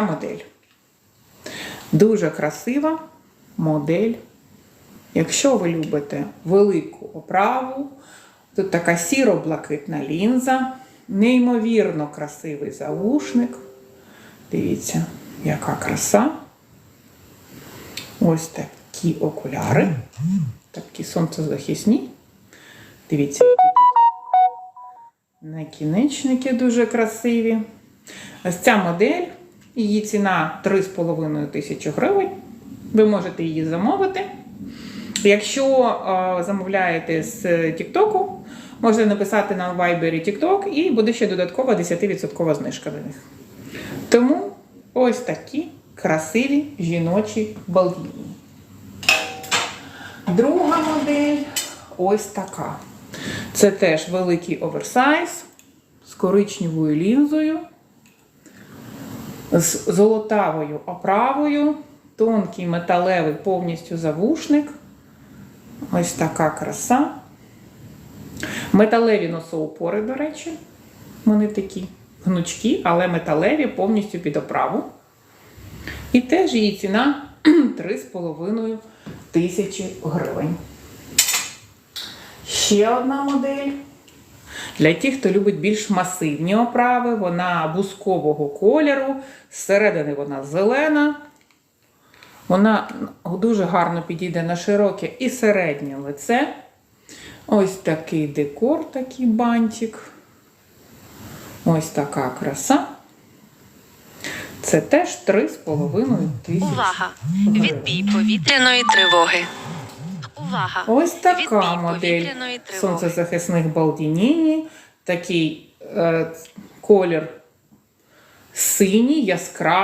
модель. Дуже красива модель. Якщо ви любите велику оправу, тут така сіро-блакитна лінза, неймовірно красивий завушник. Дивіться, яка краса. Ось такі окуляри. Такі сонцезахисні. Дивіться, які тут накінечники дуже красиві. Ось ця модель, її ціна 3,5 тисячі гривень. Ви можете її замовити. Якщо е, замовляєте з TikTok, можете написати на Viber TikTok і буде ще додаткова 10% знижка до них. Тому ось такі красиві жіночі балдіни. Друга модель ось така. Це теж великий оверсайз з коричневою лінзою, з золотавою оправою, тонкий металевий повністю завушник. Ось така краса. Металеві носоупори, до речі. Вони такі гнучкі, але металеві повністю під оправу. І теж її ціна 3,5 тисячі гривень. Ще одна модель. Для тих, хто любить більш масивні оправи, вона бускового кольору, зсередини вона зелена. Вона дуже гарно підійде на широке і середнє лице. Ось такий декор, такий бантик. Ось така краса. Це теж 3,5 тисячі. Увага! Відбій повітряної тривоги. Увага! Ось така Відбій модель сонцезахисних балдініні. Такий е, колір синій, яскравий.